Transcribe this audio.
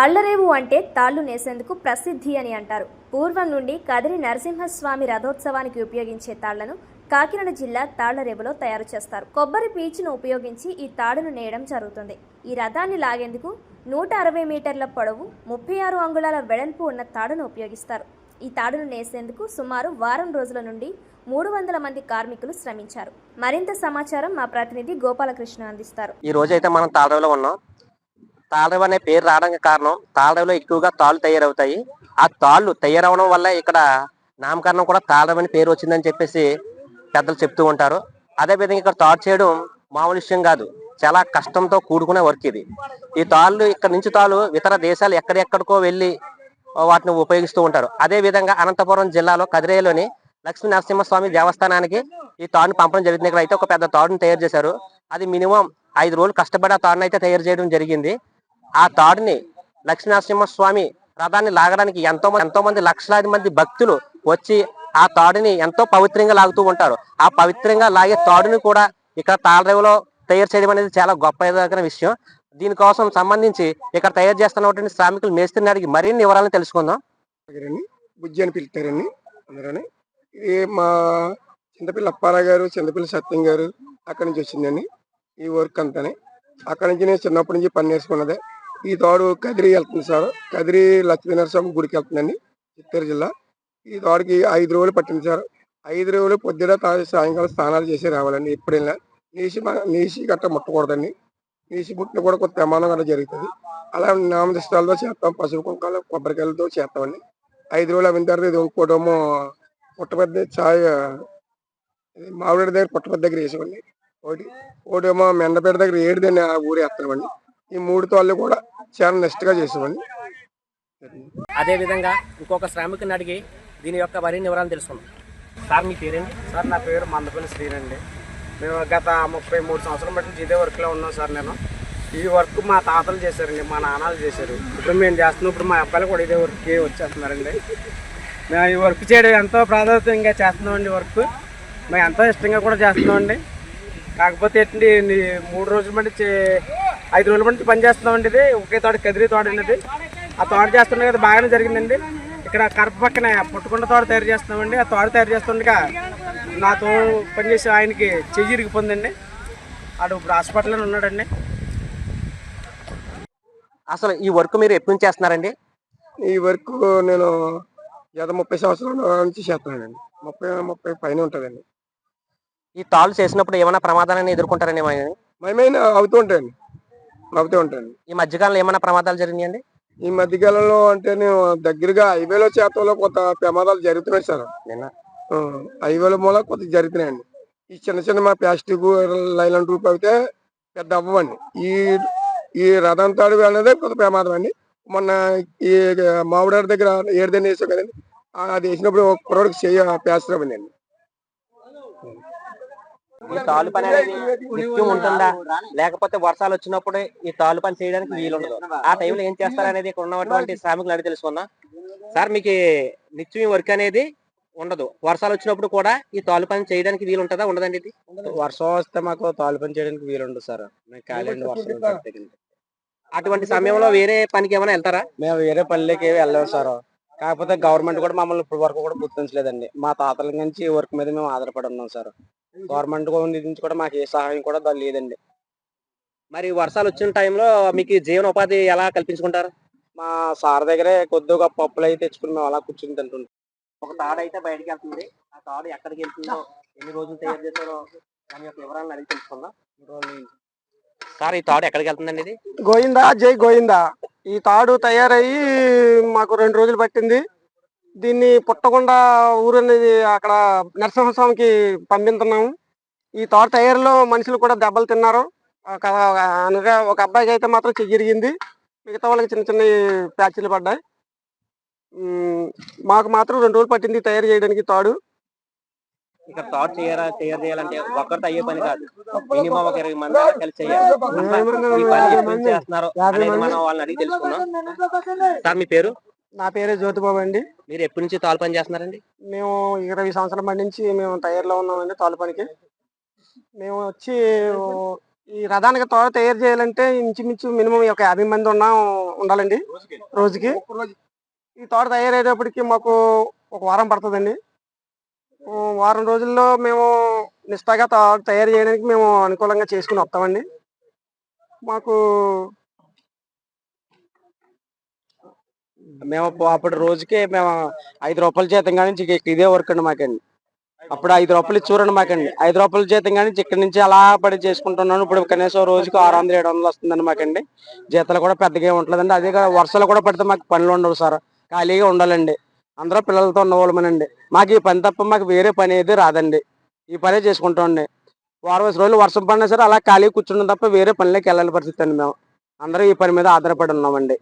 తాళ్ళరేవు అంటే తాళ్ళు నేసేందుకు ప్రసిద్ధి అని అంటారు. పూర్వం నుండి కదిరి నరసింహస్వామి రథోత్సవానికి ఉపయోగించే తాళ్ళను కాకినాడ జిల్లా తాళ్ళరేవులో తయారు చేస్తారు. కొబ్బరి పీచును ఉపయోగించి ఈ తాడును నేయడం జరుగుతుంది. ఈ రథాన్ని లాగేందుకు నూట అరవై మీటర్ల పొడవు ముప్పై ఆరు అంగుళాల వెడల్పు ఉన్న తాడును ఉపయోగిస్తారు. ఈ తాడును నేసేందుకు సుమారు వారం రోజుల నుండి మూడు వందల మంది కార్మికులు శ్రమించారు. మరింత సమాచారం మా ప్రతినిధి గోపాలకృష్ణ అందిస్తారు. ఈ రోజు అయితే మనం తాళరేవులో ఉన్నాం. తాళరేవు అనే పేరు రావడానికి కారణం తాళరేవులో ఎక్కువగా తాళ్ళు తయారవుతాయి. ఆ తాళ్ళు తయారవడం వల్ల ఇక్కడ నామకరణం కూడా తాళరేవు అని పేరు వచ్చిందని చెప్పేసి పెద్దలు చెప్తూ ఉంటారు. అదే విధంగా ఇక్కడ తాడు చేయడం మామూలు విషయం కాదు. చాలా కష్టంతో కూడుకునే వర్క్ ఇది. ఈ తాళ్ళు ఇక్కడ నుంచి తాళ్ళు ఇతర దేశాలు ఎక్కడెక్కడికో వెళ్ళి వాటిని ఉపయోగిస్తూ ఉంటారు. అదే విధంగా అనంతపురం జిల్లాలో కదిరేలోని లక్ష్మీ నరసింహస్వామి దేవస్థానానికి ఈ తాడును పంపడం జరిగింది. ఇక్కడ అయితే ఒక పెద్ద తాడును తయారు చేశారు. అది మినిమం ఐదు రోజులు కష్టపడి ఆ తాడును అయితే తయారు చేయడం జరిగింది. ఆ తాడుని లక్ష్మీనరసింహస్వామి రథాన్ని లాగడానికి ఎంతో మంది ఎంతో మంది లక్షలాది మంది భక్తులు వచ్చి ఆ తాడుని ఎంతో పవిత్రంగా లాగుతూ ఉంటారు. ఆ పవిత్రంగా లాగే తాడుని కూడా ఇక్కడ తాళరేవులో తయారు చేయడం అనేది చాలా గొప్ప విషయం. దీనికోసం సంబంధించి ఇక్కడ తయారు చేస్తున్నటువంటి శ్రామికులు మేస్త్రిని అడిగి మరిన్ని వివరాలను తెలుసుకుందాం. బుజ్జి అని పిలుస్తారండి అందరని. ఇది మా చింతపిల్ల అప్పారావు గారు చిన్నపిల్ల సత్యం గారు అక్కడి నుంచి వచ్చిందండి. ఈ వర్క్ అంతానే. అక్కడి నుంచి నేను చిన్నప్పటి నుంచి పని నేర్చుకున్నదే. ఈ తోడు కదిరి వెళ్తుంది సార్. కదిరి లక్ష్మీనరస్వామి గుడికి వెళ్తుందండి చిత్తూరు జిల్లా. ఈ తోడుకి ఐదు రోజులు పట్టింది సార్. ఐదు రోజులు పొద్దున సాయంకాలం స్నానాలు చేసి రావాలండి. ఎప్పుడైనా నీసి నీసి గట్ట ముట్టకూడదండి. నీసి ముట్టిన కూడా కొంత ప్రమాణం గట్రా జరుగుతుంది. అలా నామదిష్టాలతో చేస్తాం పసుపు కుంకాలు కొబ్బరికాయలతో చేస్తామండి. ఐదు రోజులు అయిన తర్వాత ఇది ఇంకోటేమో పుట్టపెద్ద ఛాయ్ మామిడి దగ్గర పుట్టపెద్ద దగ్గర వేసామండి ఒకటి ఒకటేమో మెండపేట దగ్గర ఏడుదండి ఆ ఊరు వేస్తామండి ఈ మూడు తోళ్ళు కూడా చాలా నిష్టగా చేసామండి అదే విధంగా ఇంకొక శ్రామికుని అడిగి దీని యొక్క మరిన్ని వివరాలు తెలుసుకుందాం. సార్ మీ పేరేంటి? సార్ నా పేరు మందపల్లి శ్రీనండి మేము గత ముప్పై మూడు సంవత్సరాల బట్టి నుంచి ఇదే వర్క్లో ఉన్నాం సార్ నేను. ఈ వర్క్ మా తాతలు చేశారండి మా నాన్నలు చేశారు. ఇప్పుడు మేము చేస్తున్నాం ఇప్పుడు మా అబ్బాయిలు కూడా ఇదే వర్క్కి వచ్చేస్తున్నారండి. మేము ఈ వర్క్ చేయడం ఎంతో ప్రాధాన్యతంగా చేస్తున్నామండి వర్క్ మేము ఎంతో ఇష్టంగా కూడా చేస్తున్నామండి. కాకపోతే ఏంటండి ఈ మూడు రోజుల బట్టి చే- ఐదు రోజుల పని చేస్తున్నామండి ఇది. ఒకే తోట కదిరి తోట అనేది ఆ తోట చేస్తున్నా కదా బాగానే జరిగిందండి. ఇక్కడ కరప పక్కన పుట్టుకుండ తోట తయారు చేస్తున్నామండి. ఆ తోట తయారు చేస్తుండగా నాతో పనిచేసే ఆయనకి చెయ్యి ఇరిగిపోయిందండి. ఆడు ఇప్పుడు హాస్పిటల్లో ఉన్నాడండి. అసలు ఈ వర్క్ మీరు ఎప్పటి నుంచి చేస్తున్నారండి? ఈ వర్క్ నేను గత ముప్పై సంవత్సరాల నుంచి చేస్తున్నానండి. ముప్పై ముప్పై పైన ఉంటుందండి. ఈ తాళ్ళు చేసినప్పుడు ఏమైనా ప్రమాదాలను ఎదుర్కొంటారండి మరి? మేమైన అవుతూ ఉంటాయండి. అవుతూ ఉంటాయండి ఈ మధ్యకాలంలో ఏమైనా ప్రమాదాలు జరిగినాయండి? ఈ మధ్యకాలంలో అంటే నేను దగ్గరగా హైవేలో చేతంలో కొంత ప్రమాదాలు జరుగుతున్నాయి సార్. నిన్న. ఆ, హైవేల మూల కొంత జరుగుతున్నాయండి. ఈ చిన్న చిన్న మా ప్లాస్టిక్ లైలాండ్ రూప్ అయితే పెద్ద అవ్వండి ఈ ఈ రథం తాడు అనేది కొంత ప్రమాదం అండి. మొన్న ఈ మామిడారి దగ్గర ఏడుదని వేసాం కదండి. ఆ, అది వేసినప్పుడు ఒక కుర్రోడికి చేయ ప్లాస్టర్ అవ్వండి ఈ తాళ్ళు పని అనేది నిత్యం ఉంటుందా? లేకపోతే వర్షాలు వచ్చినప్పుడు ఈ తాళ్ళు పని చేయడానికి వీలుండదు ఆ టైంలో ఏం చేస్తారనేది ఇక్కడ ఉన్నటువంటి శ్రామికులు అడిగి తెలుసుకుందాం. సార్ మీకు నిత్యం ఈ వర్క్ అనేది ఉండదు. వర్షాలు వచ్చినప్పుడు కూడా ఈ తాళ్ళు పని చేయడానికి వీలు ఉంటుందా? ఉండదండి ఇది? వర్షం వస్తే మాకు తాలు పని చేయడానికి వీలుండదు సార్. అటువంటి సమయంలో వేరే పనికి ఏమైనా వెళ్తారా? మేము వేరే పల్లెకి ఏమి వెళ్ళాం సార్. కాకపోతే గవర్నమెంట్ కూడా మమ్మల్ని ఇప్పుడు వరకు కూడా గుర్తించలేదండి. మా తాతల నుంచి ఈ వర్క్ మీద మేము ఆధారపడి ఉన్నాం సార్. గవర్నమెంట్ నుంచి కూడా మాకు ఏ సహాయం కూడా లేదండి. మరి వర్షాలు వచ్చిన టైంలో మీకు జీవన ఉపాధి ఎలా కల్పించుకుంటారు? మా సార్ దగ్గరే కొద్దిగా పప్పులు అయితే తెచ్చుకుని మేము అలా కూర్చుని తింటుంటాం. ఒక తాడు అయితే బయటకు వెళ్తుంది. ఆ తాడు ఎక్కడికి వెళ్తుందో ఎన్ని రోజులు తయారు చేస్తారో దాని యొక్క వివరాలను అడిగి తెలుసుకుందాం. సార్ ఈ తాడు ఎక్కడికి వెళ్తుందండి ఇది? గోయిందా? జై గోయిందా? ఈ తాడు తయారయ్యి మాకు రెండు రోజులు పట్టింది. దీన్ని పుట్టకుండా ఊరు అనేది అక్కడ నరసింహస్వామికి పంపిస్తున్నాము. ఈ తాడు తయారులో మనుషులు కూడా దెబ్బలు తిన్నారు. ఒక- అనగా ఒక అబ్బాయికి అయితే మాత్రం చెయ్యిరిగింది మిగతా వాళ్ళకి చిన్న చిన్న ప్యాచ్లు పడ్డాయి. మాకు మాత్రం రెండు రోజులు పట్టింది తయారు చేయడానికి తాడు. ఇక్కడ తాడు చేయరా తయారు చేయాలంటే ఒక్కరితో అయ్యే పని కాదు. మినిమం ఒక ఇరవై మంది కలిసి చేయాలి. ఈ పని ఎప్పుడు నుంచి చేస్తున్నారు అనేది మనం వాళ్ళని అడిగి తెలుసుకుందాం. సార్ మీ పేరు? నా పేరే జ్యోతిబాబు అండి. మీరు ఎప్పటి నుంచి తాళ్ళు పని చేస్తున్నారండి? మేము ఇరవై సంవత్సరాల బట్టి నుంచి మేము తయారులో ఉన్నామండి తాళ్ళు పనికి. మేము వచ్చి ఈ రథానికి తోడ తయారు చేయాలంటే ఇంచుమించు మినిమం ఒక యాభై మంది ఉన్నా ఉండాలండి రోజుకి. ఈ తోట తయారయ్యేటప్పటికి మాకు ఒక వారం పడుతుందండి. వారం రోజుల్లో మేము నిష్ఠాగా తయారు చేయడానికి మేము అనుకూలంగా చేసుకుని వస్తామండి. మాకు మేము అప్పుడు రోజుకి మేము ఐదు రూపాయల జీతం కానీ ఇదే వర్క్ అండి మాకండి. అప్పుడు ఐదు రూపాయలు ఇచ్చేవారండి మాకండి. ఐదు రూపాయల జీతం కానీ ఇక్కడి నుంచి అలా పడి చేసుకుంటున్నాను. ఇప్పుడు కనీసం రోజుకి ఆరు వందలు ఏడు వందలు వస్తుందండి మాకండి. జీతాలు కూడా పెద్దగా ఉంటుందండి అదే వర్షాలు కూడా పడితే మాకు పనులు ఉండవు సార్. ఖాళీగా ఉండాలండి. అందరూ పిల్లలతో ఉన్నవాళ్ళమేనండి మాకు ఈ పని తప్ప మాకు వేరే పని అయితే రాదండి. ఈ పనే చేసుకుంటామండి వారం వేసి రోజులు వర్షం పడినా సరే అలా ఖాళీ కూర్చున్నాం తప్ప వేరే పనిలోకి వెళ్ళాలి పరిస్థితి అండి మేము. అందరూ ఈ పని మీద ఆధారపడి ఉన్నామండి.